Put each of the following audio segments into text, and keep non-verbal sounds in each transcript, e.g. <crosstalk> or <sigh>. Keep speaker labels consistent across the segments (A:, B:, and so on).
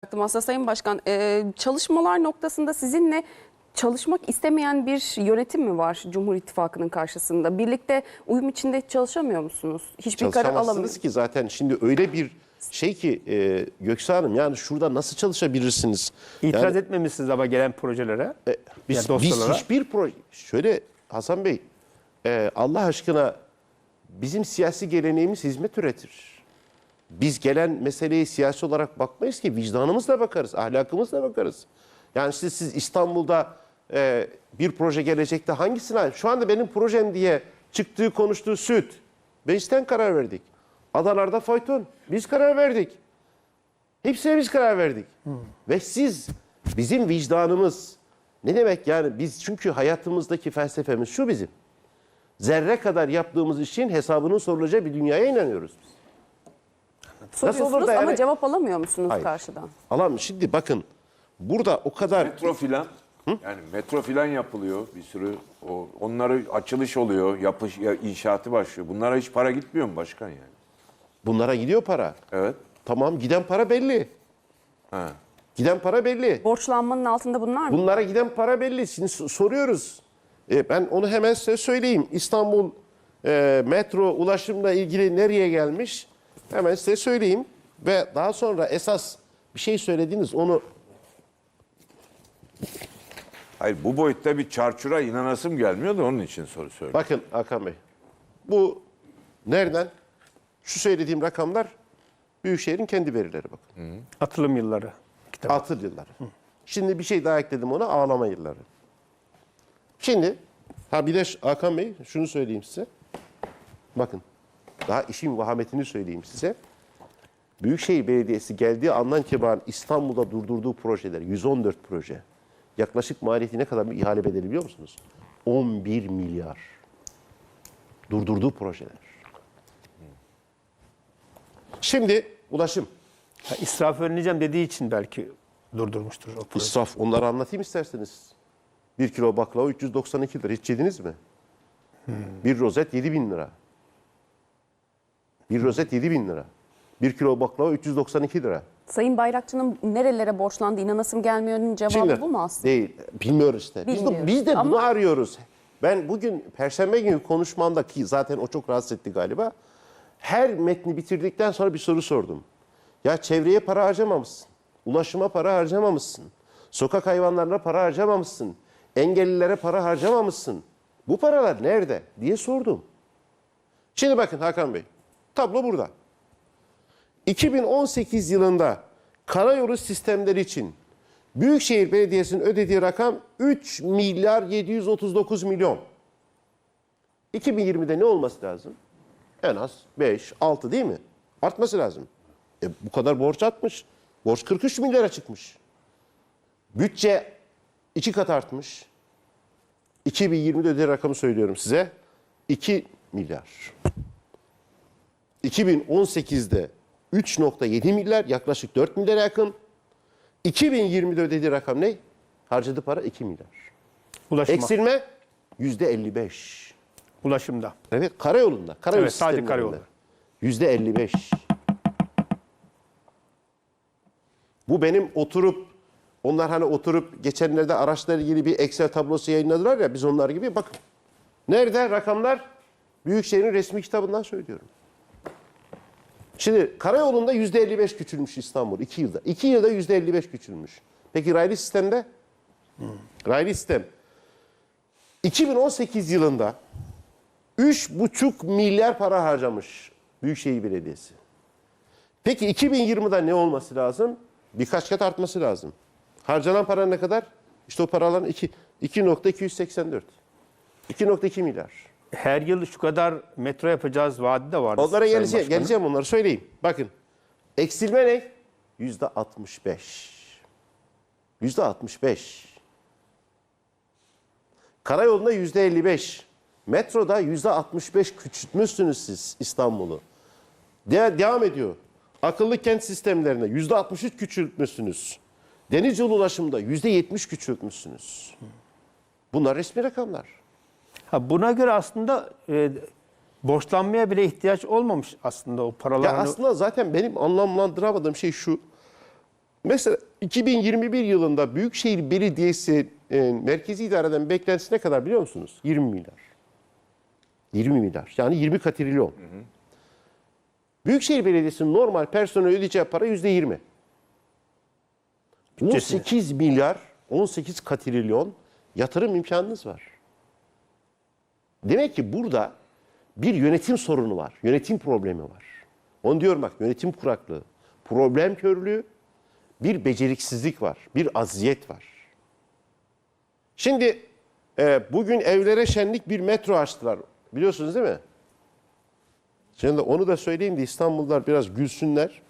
A: soracaktım aslında Sayın Başkan. Ee, çalışmalar noktasında sizinle çalışmak istemeyen bir yönetim mi var Cumhur İttifakı'nın karşısında? Birlikte uyum içinde çalışamıyor musunuz? Hiçbir karar alamıyor.
B: Çalışamazsınız ki zaten şimdi öyle bir şey ki e, Göksu Hanım yani şurada nasıl çalışabilirsiniz?
C: İtiraz
B: Yani,
C: etmemişsiniz ama gelen projelere.
B: e, biz,
C: yani
B: biz hiçbir proje... Şöyle Hasan Bey e, Allah aşkına bizim siyasi geleneğimiz hizmet üretir. Biz gelen meseleye siyasi olarak bakmayız ki vicdanımızla bakarız, ahlakımızla bakarız. Yani siz, siz İstanbul'da e, bir proje gelecekte hangisine? Şu anda benim projem diye çıktığı konuştuğu süt. Meclisten karar verdik. Adalarda fayton. Biz karar verdik. Hepsine biz karar verdik. Ve siz bizim vicdanımız ne demek yani biz çünkü hayatımızdaki felsefemiz şu bizim. Zerre kadar yaptığımız işin hesabının sorulacağı bir dünyaya inanıyoruz biz.
A: Soruyorsunuz
B: olur da
A: ama
B: yani-
A: cevap alamıyor musunuz
B: Hayır.
A: karşıdan?
B: Alam şimdi bakın burada o kadar
D: Metro filan. Yani metro filan yapılıyor bir sürü. O, onları açılış oluyor, yapış, ya, inşaatı başlıyor. Bunlara hiç para gitmiyor mu başkan yani?
B: bunlara gidiyor para.
D: Evet.
B: Tamam giden para belli.
D: Ha.
B: Giden para belli.
A: Borçlanmanın altında bunlar mı?
B: Bunlara giden para belli. Şimdi so- soruyoruz. E, ben onu hemen size söyleyeyim. İstanbul e, metro ulaşımla ilgili nereye gelmiş? Hemen size söyleyeyim. Ve daha sonra esas bir şey söylediniz. Onu
D: Hayır bu boyutta bir çarçura inanasım gelmiyor da onun için soru söylüyorum.
B: bakın Hakan Bey. Bu nereden? Şu söylediğim rakamlar Büyükşehir'in kendi verileri bakın.
C: Atılım yılları. Kitap.
B: Atıl yılları. Şimdi bir şey daha ekledim ona ağlama yılları. Şimdi ha bir de Hakan Bey şunu söyleyeyim size. Bakın daha işin vahametini söyleyeyim size. Büyükşehir Belediyesi geldiği andan itibaren İstanbul'da durdurduğu projeler 114 proje. Yaklaşık maliyeti ne kadar bir ihale bedeli biliyor musunuz? 11 milyar. Durdurduğu projeler. Şimdi ulaşım.
C: Ha, İsraf önleyeceğim dediği için belki durdurmuştur o proje.
B: İsraf. Onları anlatayım isterseniz. Bir kilo baklava 392 lira. Hiç yediniz mi? Bir rozet 7 bin lira. Bir rozet 7 bin lira. Bir kilo baklava 392 lira.
A: Sayın Bayrakçı'nın nerelere borçlandı inanasım gelmiyor'un cevabı bu mu aslında?
B: Değil. Bilmiyoruz işte. Biz de, biz de bunu
A: Ama-
B: arıyoruz. Ben bugün Perşembe günü konuşmamda ki zaten o çok rahatsız etti galiba. Her metni bitirdikten sonra bir soru sordum. Ya çevreye para harcamamışsın. Ulaşıma para harcamamışsın. Sokak hayvanlarına para harcamamışsın. Engellilere para harcamamışsın. Bu paralar nerede diye sordum. Şimdi bakın Hakan Bey. Tablo burada. 2018 yılında karayolu sistemleri için Büyükşehir Belediyesi'nin ödediği rakam 3 milyar 739 milyon. 2020'de ne olması lazım? En az 5, 6 değil mi? Artması lazım. E, bu kadar borç artmış. Borç 43 milyara çıkmış. Bütçe iki kat artmış. 2020'de ödediği rakamı söylüyorum size. 2 milyar. 2018'de 3.7 milyar yaklaşık 4 milyara yakın. 2020'de ödediği rakam ne? Harcadığı para 2 milyar.
C: Ulaşıma.
B: Eksilme %55.
C: Ulaşımda.
B: Evet karayolunda. Karayolu
C: Evet, sadece
B: sistemlerinde.
C: karayolu.
B: %55. Bu benim oturup onlar hani oturup geçenlerde araçlarla ilgili bir Excel tablosu yayınladılar ya biz onlar gibi bakın. Nerede rakamlar? Büyükşehir'in resmi kitabından söylüyorum. Şimdi karayolunda %55 küçülmüş İstanbul 2 yılda. 2 yılda %55 küçülmüş. Peki raylı sistemde? Raylı sistem. 2018 yılında 3,5 milyar para harcamış Büyükşehir Belediyesi. Peki 2020'de ne olması lazım? Birkaç kat artması lazım. Harcanan para ne kadar? İşte o paraların 2 2.284. 2.2 milyar.
C: Her yıl şu kadar metro yapacağız vaadi de vardı.
B: Onlara
C: Sayın
B: geleceğim,
C: Başkanım.
B: geleceğim onları söyleyeyim. Bakın. Eksilme ne? Yüzde 65. Yüzde 65. Karayolunda yüzde 55. Metroda yüzde 65 küçültmüşsünüz siz İstanbul'u. De- devam ediyor. Akıllı kent sistemlerine yüzde 63 küçültmüşsünüz. Deniz yolu ulaşımda yüzde 70 küçültmüşsünüz. Bunlar resmi rakamlar.
C: Ha, buna göre aslında e, borçlanmaya bile ihtiyaç olmamış aslında o paralar.
B: Ya aslında zaten benim anlamlandıramadığım şey şu. Mesela 2021 yılında Büyükşehir Belediyesi e, merkezi idareden beklentisi ne kadar biliyor musunuz? 20 milyar. 20 milyar. Yani 20 katrilyon. Büyükşehir Belediyesi'nin normal personel ödeyeceği para %20.
C: Bütçesine.
B: 18 milyar, 18 katrilyon yatırım imkanınız var. Demek ki burada bir yönetim sorunu var. Yönetim problemi var. Onu diyorum bak yönetim kuraklığı, problem körlüğü, bir beceriksizlik var, bir aziyet var. Şimdi e, bugün evlere şenlik bir metro açtılar. Biliyorsunuz değil mi? Şimdi onu da söyleyeyim de İstanbullular biraz gülsünler.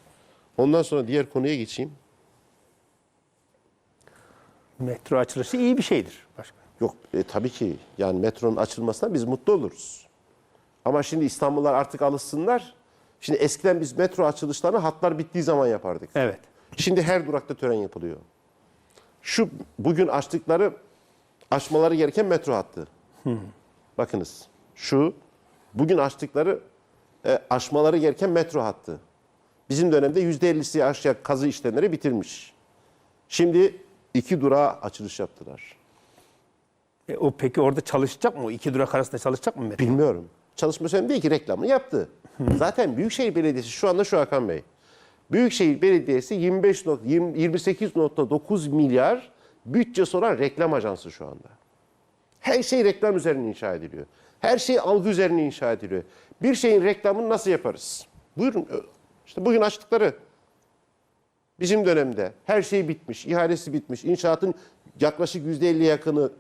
B: Ondan sonra diğer konuya geçeyim.
C: Metro açılışı iyi bir şeydir.
B: Yok e, tabii ki yani metronun açılmasına biz mutlu oluruz. Ama şimdi İstanbullular artık alışsınlar. Şimdi eskiden biz metro açılışlarını hatlar bittiği zaman yapardık.
C: Evet.
B: Şimdi her durakta tören yapılıyor. Şu bugün açtıkları açmaları gereken metro hattı. Bakınız şu bugün açtıkları e, aşmaları gereken metro hattı. Bizim dönemde %50'si aşağı kazı işlemleri bitirmiş. Şimdi iki durağa açılış yaptılar.
C: E, o peki orada çalışacak mı? O iki durak arasında çalışacak mı metro?
B: Bilmiyorum. Çalışma söylemi değil ki reklamını yaptı. Zaten Büyükşehir Belediyesi şu anda şu Hakan Bey. Büyükşehir Belediyesi 25 nok- 20 28.9 milyar bütçesi olan reklam ajansı şu anda. Her şey reklam üzerine inşa ediliyor. Her şey algı üzerine inşa ediliyor. Bir şeyin reklamını nasıl yaparız? Buyurun. İşte bugün açtıkları bizim dönemde her şey bitmiş, ihalesi bitmiş, inşaatın yaklaşık %50 yakını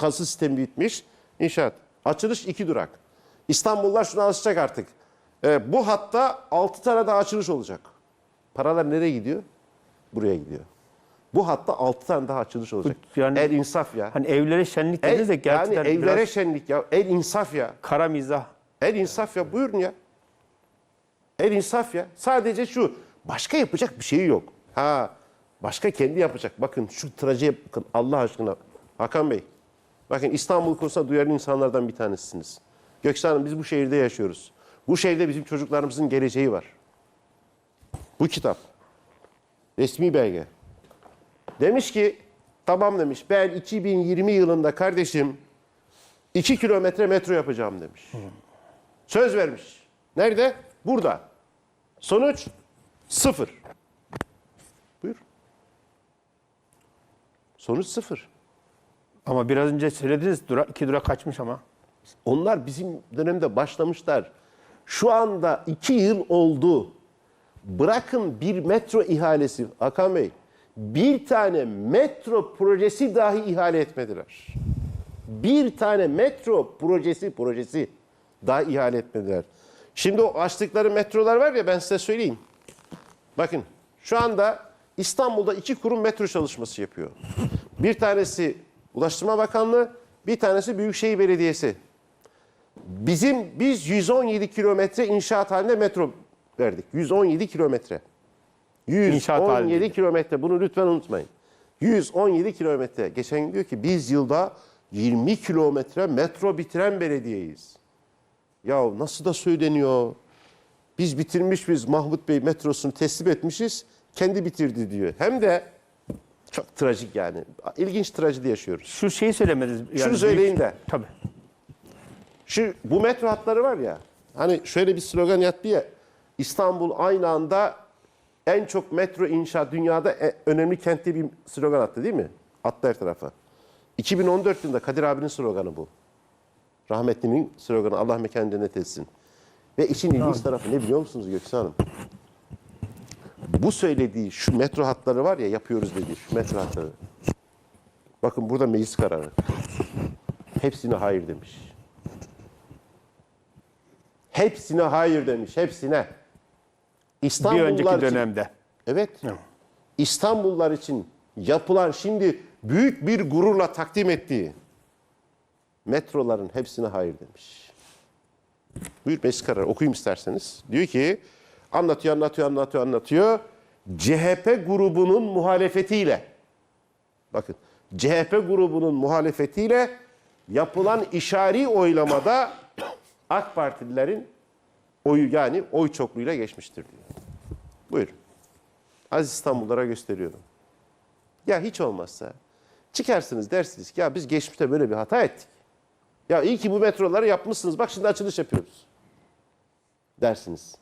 B: kazı sistemi bitmiş. İnşaat. Açılış iki durak. İstanbullular şuna alışacak artık. Ee, bu hatta 6 tane daha açılış olacak. Paralar nereye gidiyor? Buraya gidiyor. Bu hatta 6 tane daha açılış olacak.
C: yani-
B: el insaf ya.
C: Hani evlere şenlik dediniz de
B: yani
C: gerçekten
B: evlere
C: biraz
B: şenlik ya. El insaf ya.
C: kara mizah.
B: El insaf ya buyurun ya. El insaf ya. Sadece şu başka yapacak bir şey yok. Ha başka kendi yapacak. Bakın şu trajeye bakın Allah aşkına. Hakan Bey. Bakın İstanbul konusunda duyarlı insanlardan bir tanesisiniz. Göksel Hanım biz bu şehirde yaşıyoruz. Bu şehirde bizim çocuklarımızın geleceği var. Bu kitap. Resmi belge. Demiş ki tamam demiş ben 2020 yılında kardeşim 2 kilometre metro yapacağım demiş. Söz vermiş. Nerede? Burada. Sonuç sıfır. Buyur. Sonuç sıfır.
C: Ama biraz önce söylediniz durak, iki durak kaçmış ama.
B: Onlar bizim dönemde başlamışlar. Şu anda iki yıl oldu. Bırakın bir metro ihalesi Hakan Bey. Bir tane metro projesi dahi ihale etmediler. Bir tane metro projesi projesi daha ihale etmediler. Şimdi o açtıkları metrolar var ya ben size söyleyeyim. Bakın şu anda İstanbul'da iki kurum metro çalışması yapıyor. Bir tanesi Ulaştırma Bakanlığı, bir tanesi Büyükşehir Belediyesi. Bizim biz 117 kilometre inşaat halinde metro verdik. 117 kilometre.
C: İnşaat
B: 117
C: halinde.
B: kilometre. Bunu lütfen unutmayın. 117 kilometre. Geçen gün diyor ki biz yılda 20 kilometre metro bitiren belediyeyiz. Ya nasıl da söyleniyor? Biz bitirmiş biz Mahmut Bey metrosunu teslim etmişiz. Kendi bitirdi diyor. Hem de çok trajik yani. İlginç trajedi yaşıyoruz.
C: Şu şeyi söylemediniz. Yani
B: Şunu söyleyin
C: büyük-
B: de.
C: Tabii.
B: Şu bu metro hatları var ya. Hani şöyle bir slogan yattı ya. İstanbul aynı anda en çok metro inşa dünyada e- önemli kentte bir slogan attı değil mi? Attı her tarafa. 2014 yılında Kadir abinin sloganı bu. Rahmetlinin sloganı Allah mekanı cennet etsin. Ve işin ilginç tarafı ne biliyor musunuz Göksel Hanım? Bu söylediği şu metro hatları var ya yapıyoruz dediği şu metro hatları. Bakın burada meclis kararı. Hepsine hayır demiş. Hepsine hayır demiş, hepsine.
C: Bir
B: İstanbullular
C: önceki
B: için,
C: dönemde.
B: Evet. İstanbullular için yapılan şimdi büyük bir gururla takdim ettiği metroların hepsine hayır demiş. Buyur meclis kararı okuyayım isterseniz. Diyor ki anlatıyor, anlatıyor, anlatıyor, anlatıyor. CHP grubunun muhalefetiyle bakın CHP grubunun muhalefetiyle yapılan işari oylamada AK Partililerin oyu yani oy çokluğuyla geçmiştir diyor. Buyurun. Aziz İstanbullara gösteriyordum. Ya hiç olmazsa çıkarsınız dersiniz ki ya biz geçmişte böyle bir hata ettik. Ya iyi ki bu metroları yapmışsınız. Bak şimdi açılış yapıyoruz. Dersiniz.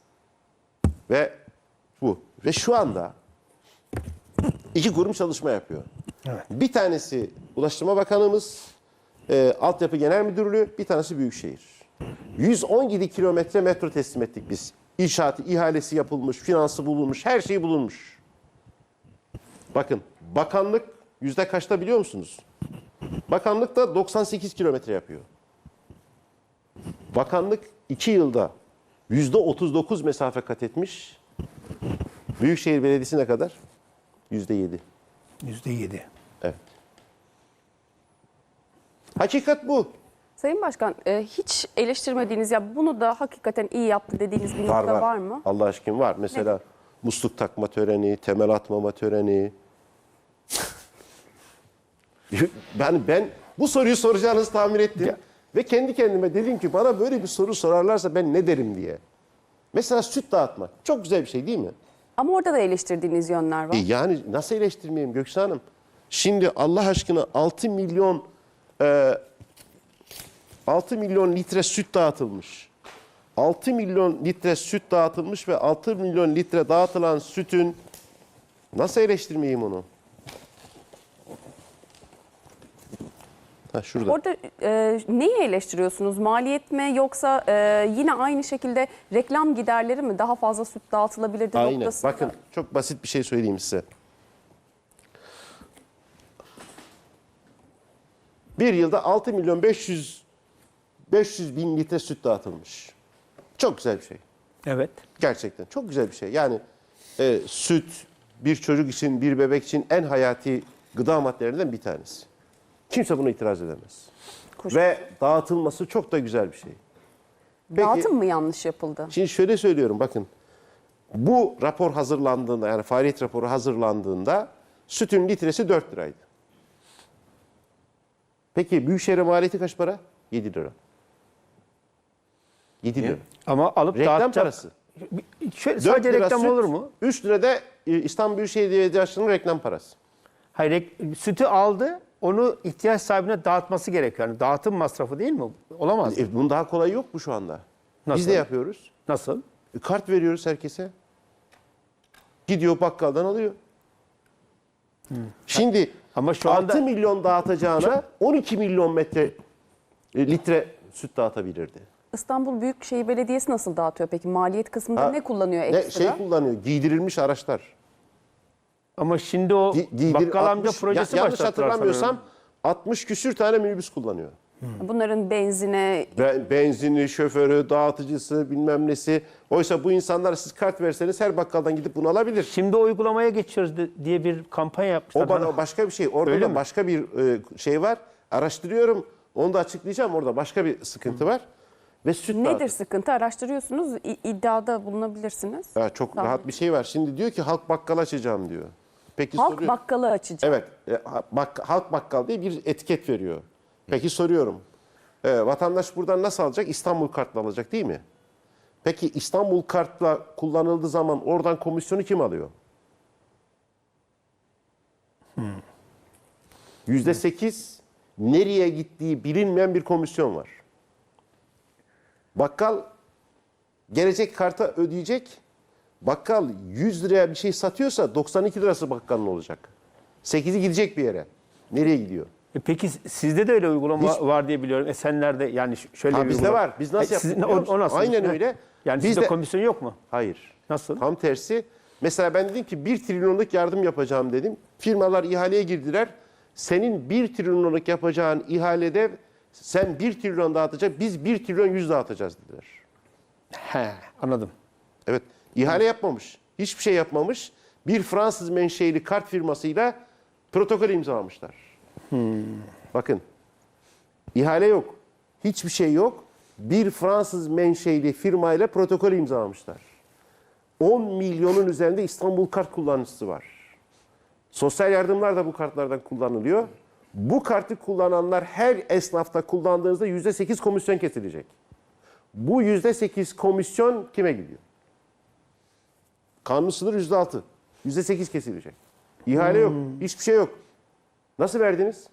B: Ve bu. Ve şu anda iki kurum çalışma yapıyor. Bir tanesi Ulaştırma Bakanımız, e, Altyapı Genel Müdürlüğü, bir tanesi Büyükşehir. 117 kilometre metro teslim ettik biz. İnşaatı, ihalesi yapılmış, finansı bulunmuş, her şey bulunmuş. Bakın bakanlık yüzde kaçta biliyor musunuz? Bakanlık da 98 kilometre yapıyor. Bakanlık 2 yılda 39 mesafe kat etmiş. Büyükşehir Belediyesi ne kadar? Yüzde 7.
C: Yüzde yedi.
B: Evet. Hakikat bu.
A: Sayın Başkan e, hiç eleştirmediğiniz ya bunu da hakikaten iyi yaptı dediğiniz bir nokta var, mı?
B: Allah aşkına var. Mesela musluk takma töreni, temel atmama töreni. <laughs> ben ben bu soruyu soracağınızı tahmin ettim. Ve kendi kendime dedim ki bana böyle bir soru sorarlarsa ben ne derim diye. Mesela süt dağıtmak. Çok güzel bir şey değil mi?
A: Ama orada da eleştirdiğiniz yönler var.
B: E yani nasıl eleştirmeyeyim Göksu Hanım? Şimdi Allah aşkına 6 milyon e, 6 milyon litre süt dağıtılmış. 6 milyon litre süt dağıtılmış ve 6 milyon litre dağıtılan sütün nasıl eleştirmeyeyim onu? Ha şurada.
A: Orada e, neyi eleştiriyorsunuz? Maliyet mi yoksa e, yine aynı şekilde reklam giderleri mi? Daha fazla süt dağıtılabilirdi
B: Aynen.
A: noktasında.
B: Bakın çok basit bir şey söyleyeyim size. Bir yılda 6 milyon 500 500 bin litre süt dağıtılmış. Çok güzel bir şey.
C: Evet.
B: Gerçekten çok güzel bir şey. Yani e, süt bir çocuk için, bir bebek için en hayati gıda maddelerinden bir tanesi. Kimse buna itiraz edemez.
A: Kuş-
B: Ve dağıtılması çok da güzel bir şey. Peki-
A: Dağıtım mı yanlış yapıldı?
B: Şimdi şöyle söylüyorum bakın. Bu rapor hazırlandığında yani faaliyet raporu hazırlandığında sütün litresi 4 liraydı. Peki Büyükşehir'e maliyeti kaç para? 7 lira. 7 lira.
C: Ama alıp
B: Reklam
C: dağıtacak.
B: parası.
C: Şöyle,
B: 4
C: sadece
B: lira
C: reklam
B: süt,
C: olur mu?
B: 3 lirada e, İstanbul Büyükşehir Belediyesi'nin reklam parası.
C: Hayır, sütü aldı, onu ihtiyaç sahibine dağıtması gerekiyor. Yani dağıtım masrafı değil mi? Olamaz.
B: E, bunun daha kolayı yok mu şu anda?
C: Nasıl?
B: Biz de yapıyoruz.
C: Nasıl?
B: E, kart veriyoruz herkese. Gidiyor bakkaldan alıyor. Şimdi
C: Ama şu
B: 6
C: anda-
B: milyon dağıtacağına 12 milyon metre e, litre süt dağıtabilirdi.
A: İstanbul Büyükşehir Belediyesi nasıl dağıtıyor peki? Maliyet kısmında
B: Ha,
A: ne kullanıyor
B: Ne
A: ekstra?
B: şey kullanıyor? Giydirilmiş araçlar.
C: Ama şimdi o
B: Gi- giydir-
C: bakkal amca
B: 60
C: projesi
B: ya- yanlış
C: başlattılar
B: hatırlamıyorsam
C: sanıyorum.
B: 60 küsür tane minibüs kullanıyor.
A: Bunların benzine
B: Be- benzini, şoförü, dağıtıcısı, bilmem nesi. Oysa bu insanlar siz kart verseniz her bakkaldan gidip bunu alabilir.
C: Şimdi o uygulamaya geçiyoruz de- diye bir kampanya yapmışlar.
B: O bana
C: Hani-
B: başka bir şey. Orada
C: Öyle
B: da
C: mi?
B: başka bir e, şey var. Araştırıyorum. Onu da açıklayacağım. Orada başka bir sıkıntı var. Ve süt
A: nedir
B: dağıtım.
A: sıkıntı? Araştırıyorsunuz, i- iddiada bulunabilirsiniz.
B: Ya çok
A: Tamam.
B: rahat bir şey var. Şimdi diyor ki halk bakkal açacağım diyor. Peki
A: Halk
B: soruyor-
A: bakkalı açacak.
B: Evet. e, bak, halk bakkal diye bir etiket veriyor. Peki soruyorum. E, vatandaş buradan nasıl alacak? İstanbul kartla alacak değil mi? Peki İstanbul kartla kullanıldığı zaman oradan komisyonu kim alıyor? Yüzde sekiz nereye gittiği bilinmeyen bir komisyon var. Bakkal gelecek karta ödeyecek. Bakkal 100 liraya bir şey satıyorsa 92 lirası bakkalın olacak. 8'i gidecek bir yere. Nereye gidiyor?
C: E Peki sizde de öyle uygulama
B: Hiç-
C: var diye biliyorum. Esenler'de yani ş- şöyle
B: Ha,
C: bir
B: bizde
C: uygulama.
B: var. Biz nasıl
C: E,
B: yaptık
C: sizin-
B: biliyor
C: o,
B: musun?
C: o nasıl?
B: Aynen
C: Ha.
B: öyle.
C: Yani
B: Bizde-
C: sizde komisyon yok mu?
B: Hayır.
C: Nasıl?
B: Tam tersi. Mesela ben dedim ki 1 trilyonluk yardım yapacağım dedim. Firmalar ihaleye girdiler. Senin 1 trilyonluk yapacağın ihalede sen 1 trilyon dağıtacak, biz 1 trilyon 100 dağıtacağız dediler.
C: He, anladım.
B: Evet. İhale yapmamış. Hiçbir şey yapmamış. Bir Fransız menşeili kart firmasıyla protokol imzalamışlar. Bakın. ihale yok. Hiçbir şey yok. Bir Fransız menşeili firmayla protokol imzalamışlar. 10 milyonun üzerinde İstanbul kart kullanıcısı var. Sosyal yardımlar da bu kartlardan kullanılıyor. Bu kartı kullananlar her esnafta kullandığınızda %8 komisyon kesilecek. Bu %8 komisyon kime gidiyor? Kanun sınır %6. %8 kesilecek. İhale yok. Hiçbir şey yok. Nasıl verdiniz?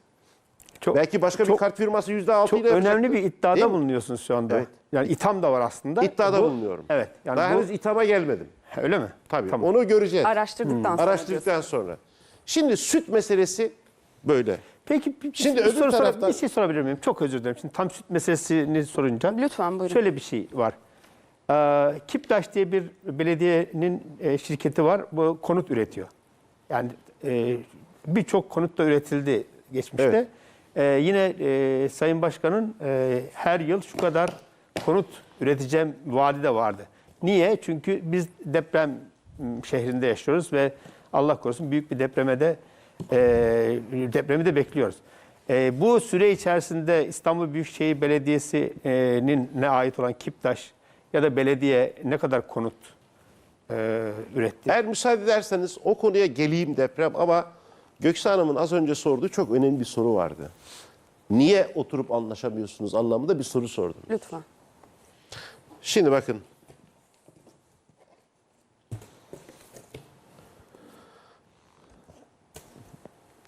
C: Çok,
B: Belki başka bir
C: çok-
B: kart firması %6
C: çok
B: ile
C: önemli
B: yapacaktı.
C: bir iddiada
B: Değil mi?
C: bulunuyorsunuz şu anda.
B: Evet.
C: Yani itham da var aslında.
B: İddiada
C: Bu-
B: bulunuyorum.
C: Evet. Yani
B: Daha
C: bu-
B: henüz ithama gelmedim.
C: öyle mi?
B: Tabii.
C: Tamam.
B: Onu göreceğiz.
A: Araştırdıktan sonra
B: Araştırdıktan sonra. Şimdi süt meselesi böyle.
C: Peki bir,
B: Şimdi
C: bir
B: öbür
C: soru sor-
B: taraftan-
C: bir şey sorabilir miyim? Çok özür dilerim. Şimdi tam süt meselesini sorunca.
A: Lütfen, buyurun.
C: Şöyle bir şey var. Ee, Kiptaş diye bir belediyenin e, şirketi var. Bu konut üretiyor. Yani e, birçok konut da üretildi geçmişte.
B: Evet.
C: Ee, yine e, Sayın Başkan'ın e, her yıl şu kadar konut üreteceğim vaadi de vardı. Niye? Çünkü biz deprem şehrinde yaşıyoruz ve Allah korusun büyük bir depreme de e, depremi de bekliyoruz. E, bu süre içerisinde İstanbul Büyükşehir Belediyesi'nin ne ait olan Kiptaş ya da belediye ne kadar konut e, üretti?
B: Eğer müsaade ederseniz o konuya geleyim deprem ama Göksu Hanım'ın az önce sorduğu çok önemli bir soru vardı. Niye oturup anlaşamıyorsunuz anlamında bir soru sordum.
A: Lütfen.
B: Şimdi bakın.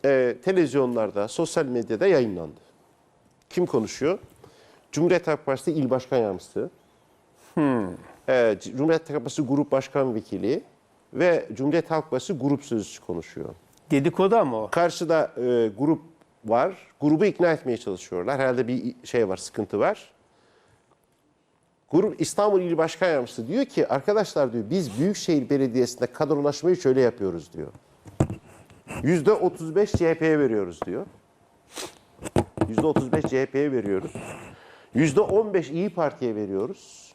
B: Ee, televizyonlarda, sosyal medyada yayınlandı. Kim konuşuyor? Cumhuriyet Halk Partisi İl Başkan Yardımcısı. Ee, Cumhuriyet Halk Partisi Grup Başkan Vekili ve Cumhuriyet Halk Partisi Grup Sözcüsü konuşuyor.
C: Dedikodu ama o.
B: Karşıda e, grup var. Grubu ikna etmeye çalışıyorlar. Herhalde bir şey var, sıkıntı var. Grup İstanbul İl Başkan Yardımcısı diyor ki arkadaşlar diyor biz Büyükşehir Belediyesi'nde kadrolaşmayı şöyle yapıyoruz diyor. Yüzde 35 CHP'ye veriyoruz diyor. Yüzde 35 CHP'ye veriyoruz. Yüzde 15 İyi Parti'ye veriyoruz.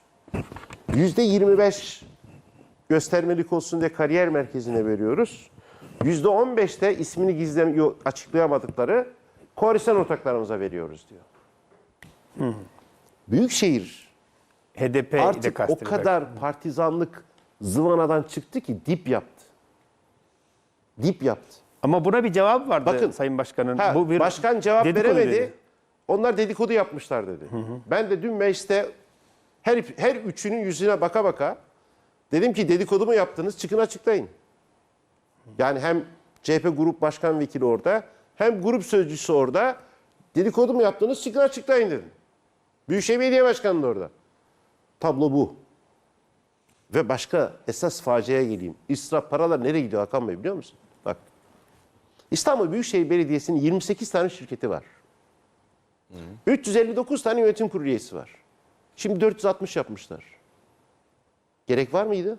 B: Yüzde 25 göstermelik olsun diye kariyer merkezine veriyoruz. Yüzde 15 de ismini gizlem açıklayamadıkları koalisyon ortaklarımıza veriyoruz diyor. Büyükşehir
C: HDP
B: artık o kadar partizanlık zıvanadan çıktı ki dip yaptı. Dip yaptı.
C: Ama buna bir cevap vardı
B: Bakın,
C: Sayın Başkan'ın.
B: Ha,
C: Bu bir
B: başkan cevap veremedi.
C: dedi.
B: Onlar dedikodu yapmışlar dedi. Ben de dün mecliste her her üçünün yüzüne baka baka dedim ki dedikodu mu yaptınız? Çıkın açıklayın. Yani hem CHP Grup Başkan Vekili orada hem grup sözcüsü orada. Dedikodu mu yaptınız? Çıkın açıklayın dedim. Büyükşehir Belediye Başkanı da orada. Tablo bu. Ve başka esas faciaya geleyim. İsraf paralar nereye gidiyor Hakan Bey biliyor musun? Bak. İstanbul Büyükşehir Belediyesi'nin 28 tane şirketi var. 359 tane yönetim kurulu üyesi var. Şimdi 460 yapmışlar. Gerek var mıydı?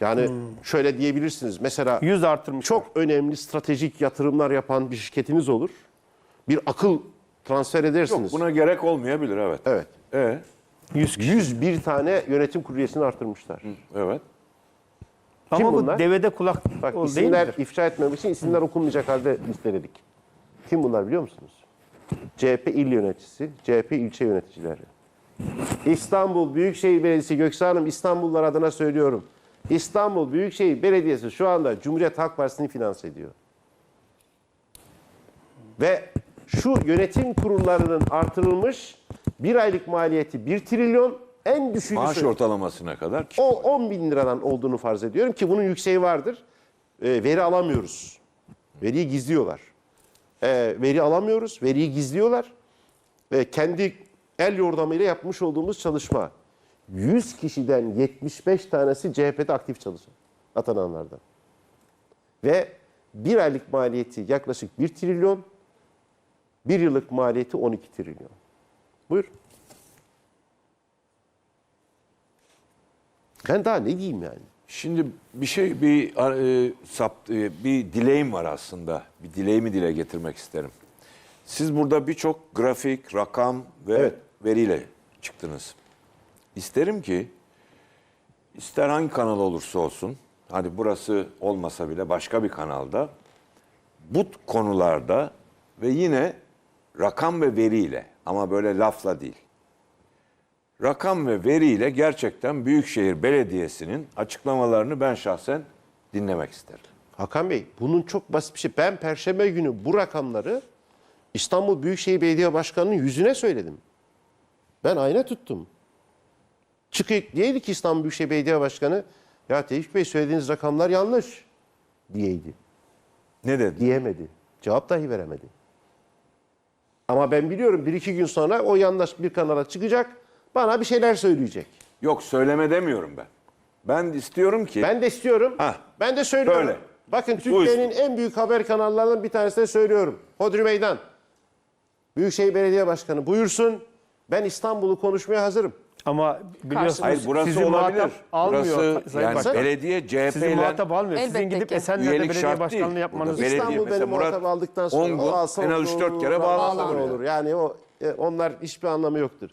B: Yani şöyle diyebilirsiniz. Mesela
C: 100 artırmış.
B: çok önemli stratejik yatırımlar yapan bir şirketiniz olur. Bir akıl transfer
D: Yok
B: edersiniz.
D: buna gerek olmayabilir evet.
B: Evet.
D: E,
C: 100 kişi.
B: 101 tane yönetim kurulu üyesini artırmışlar.
D: evet.
C: Ama
B: Kim
C: bu
B: bunlar?
C: devede kulak
B: Bak
C: o değil
B: isimler
C: midir?
B: ifşa etmemek için isimler okunmayacak halde listeledik. Kim bunlar biliyor musunuz? CHP il yöneticisi, CHP ilçe yöneticileri. İstanbul Büyükşehir Belediyesi Göksu Hanım İstanbullular adına söylüyorum. İstanbul Büyükşehir Belediyesi şu anda Cumhuriyet Halk Partisi'ni finanse ediyor. Ve şu yönetim kurullarının artırılmış bir aylık maliyeti 1 trilyon en düşüğü
D: Maaş ortalamasına kadar.
B: O 10 bin liradan olduğunu farz ediyorum ki bunun yükseği vardır. E, veri alamıyoruz. Veriyi gizliyorlar. E, veri alamıyoruz, veriyi gizliyorlar. Ve kendi el yordamıyla yapmış olduğumuz çalışma. 100 kişiden 75 tanesi CHP'de aktif çalışan atananlardan. Ve bir aylık maliyeti yaklaşık 1 trilyon, bir yıllık maliyeti 12 trilyon. Buyur. Ben daha ne diyeyim yani?
D: Şimdi bir şey bir e, e, bir dileğim var aslında. Bir dileğimi dile getirmek isterim. Siz burada birçok grafik, rakam ve
B: Evet.
D: veriyle çıktınız. İsterim ki ister hangi kanal olursa olsun, hadi burası olmasa bile başka bir kanalda bu konularda ve yine rakam ve veriyle ama böyle lafla değil. Rakam ve veriyle gerçekten Büyükşehir Belediyesi'nin açıklamalarını ben şahsen dinlemek isterim.
B: Hakan Bey bunun çok basit bir şey. Ben perşembe günü bu rakamları İstanbul Büyükşehir Belediye Başkanı'nın yüzüne söyledim. Ben ayna tuttum. Çıkıp diyeydi ki İstanbul Büyükşehir Belediye Başkanı Ya Tevfik Bey söylediğiniz rakamlar yanlış diyeydi.
D: Ne dedi?
B: Diyemedi. Cevap dahi veremedi. Ama ben biliyorum bir iki gün sonra o yandaş bir kanala çıkacak. Bana bir şeyler söyleyecek.
D: Yok söyleme demiyorum ben. Ben istiyorum ki
B: Ben de istiyorum.
D: Hah.
B: Ben de söylüyorum.
D: Böyle.
B: Bakın Türkiye'nin en büyük haber kanallarının bir tanesine söylüyorum. Hodri Meydan. Büyükşehir Belediye Başkanı buyursun. Ben İstanbul'u konuşmaya hazırım.
C: Ama biliyorsunuz
D: Hayır burası
C: sizi
D: olabilir.
C: muhatap almıyor
D: burası
C: Sayın
D: yani
C: Başkan.
D: belediye CHP
C: Sizi
D: ile
C: muhatap almıyor. Sizin
A: Elbette
C: gidip
A: ki.
C: Esenler'de
D: üyelik
C: belediye
D: şart
C: başkanlığı
D: değil.
C: yapmanız.
D: Burada belediye-
B: İstanbul
D: mesela
B: beni muhatap
D: Murat
B: aldıktan sonra
D: 10 gün,
B: o alsa
D: en az
B: olur,
D: 3-4 kere
B: almasa
D: bağlanır oraya.
B: olur. Yani o e, onlar hiçbir anlamı yoktur.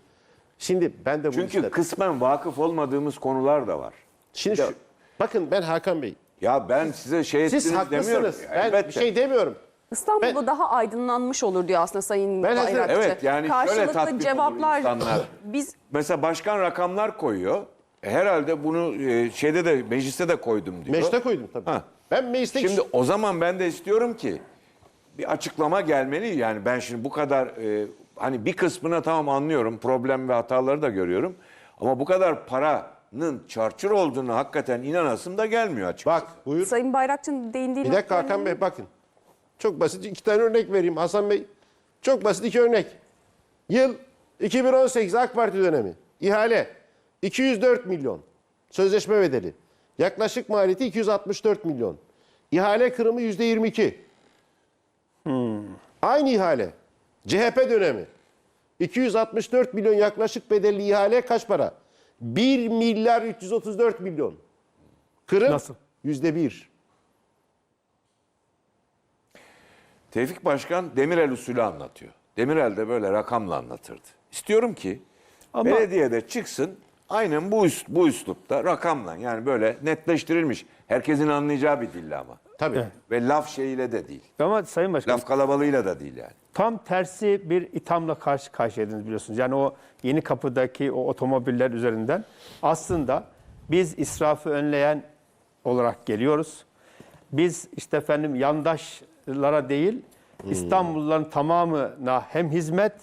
B: Şimdi ben de bu
D: Çünkü
B: işler-
D: kısmen vakıf olmadığımız konular da var.
B: Şimdi şu, bakın ben Hakan Bey.
D: Ya ben size şey
B: Siz
D: ettiniz demiyorum.
B: haklısınız. Ben
D: Elbette.
B: bir şey demiyorum.
A: İstanbul'da
B: Ben-
A: daha aydınlanmış olur diyor aslında Sayın
B: Ben.
A: Bayrakçı.
D: Evet, yani şöyle
A: Karşılıklı
D: olur
A: cevaplar.
D: insanlar. <laughs>
A: Biz
D: Mesela başkan rakamlar koyuyor. E, Herhalde bunu e, şeyde de mecliste de koydum diyor.
B: Mecliste koydum tabii.
D: Ha.
B: Ben mecliste
D: Şimdi o zaman ben de istiyorum ki bir açıklama gelmeli. Yani ben şimdi bu kadar e, hani bir kısmına tamam anlıyorum. Problem ve hataları da görüyorum. Ama bu kadar paranın çarçur olduğunu hakikaten inanasım da gelmiyor açıkçası.
B: bak buyur.
A: Sayın Bayrakçı'nın değindiği
B: Bir dakika Hakan Bey bakın. Çok basit iki tane örnek vereyim Hasan Bey. Çok basit iki örnek. Yıl 2018 AK Parti dönemi. İhale 204 milyon. Sözleşme bedeli. Yaklaşık maliyeti 264 milyon. İhale kırımı %22. Aynı ihale. CHP dönemi. 264 milyon yaklaşık bedelli ihale kaç para? 1 milyar 334 milyon. Kırım
C: Nasıl?
B: %1.
D: Tevfik Başkan Demirel usulü anlatıyor. Demirel de böyle rakamla anlatırdı. İstiyorum ki
C: Ama-
D: belediyede çıksın aynen bu üst, bu üslupta rakamla yani böyle netleştirilmiş. Herkesin anlayacağı bir dille ama.
B: Tabii.
D: Ve laf şeyiyle de değil.
C: Ama Sayın Başkan
D: Laf kalabalığıyla da değil yani.
C: tam tersi bir ithamla karşı karşıyaydınız biliyorsunuz. Yani o yeni kapıdaki o otomobiller üzerinden aslında biz israfı önleyen olarak geliyoruz. Biz işte efendim yandaşlara değil İstanbulluların tamamına hem hizmet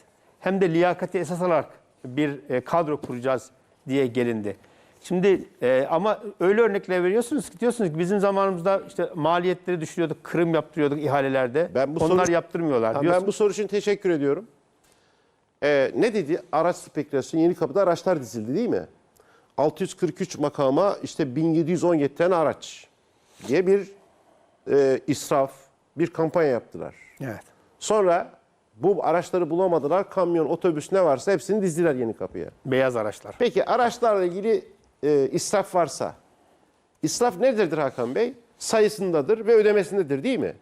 C: hem de liyakati esas alarak bir e, kadro kuracağız diye gelindi. Şimdi e, ama öyle örnekler veriyorsunuz ki diyorsunuz ki bizim zamanımızda işte maliyetleri düşürüyorduk, kırım yaptırıyorduk ihalelerde.
B: Ben bu
C: Onlar
B: soru-
C: yaptırmıyorlar.
B: Ha, ben bu soru için teşekkür ediyorum. Ee, ne dedi? Araç spekülasyonu yeni kapıda araçlar dizildi değil mi? 643 makama işte 1717 tane araç diye bir e, israf, bir kampanya yaptılar.
C: Evet.
B: Sonra bu araçları bulamadılar. Kamyon, otobüs ne varsa hepsini dizdiler yeni kapıya.
C: Beyaz araçlar.
B: Peki araçlarla ilgili e, israf varsa, israf nedir Hakan Bey? Sayısındadır ve ödemesindedir değil mi?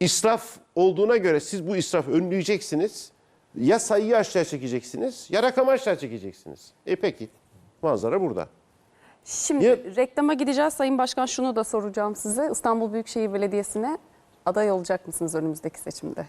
B: İsraf olduğuna göre siz bu israfı önleyeceksiniz. Ya sayıyı aşağı çekeceksiniz ya rakamı aşağı çekeceksiniz. E peki manzara burada.
A: Şimdi
B: Ya-
A: reklama gideceğiz. Sayın Başkan şunu da soracağım size. İstanbul Büyükşehir Belediyesi'ne aday olacak mısınız önümüzdeki seçimde?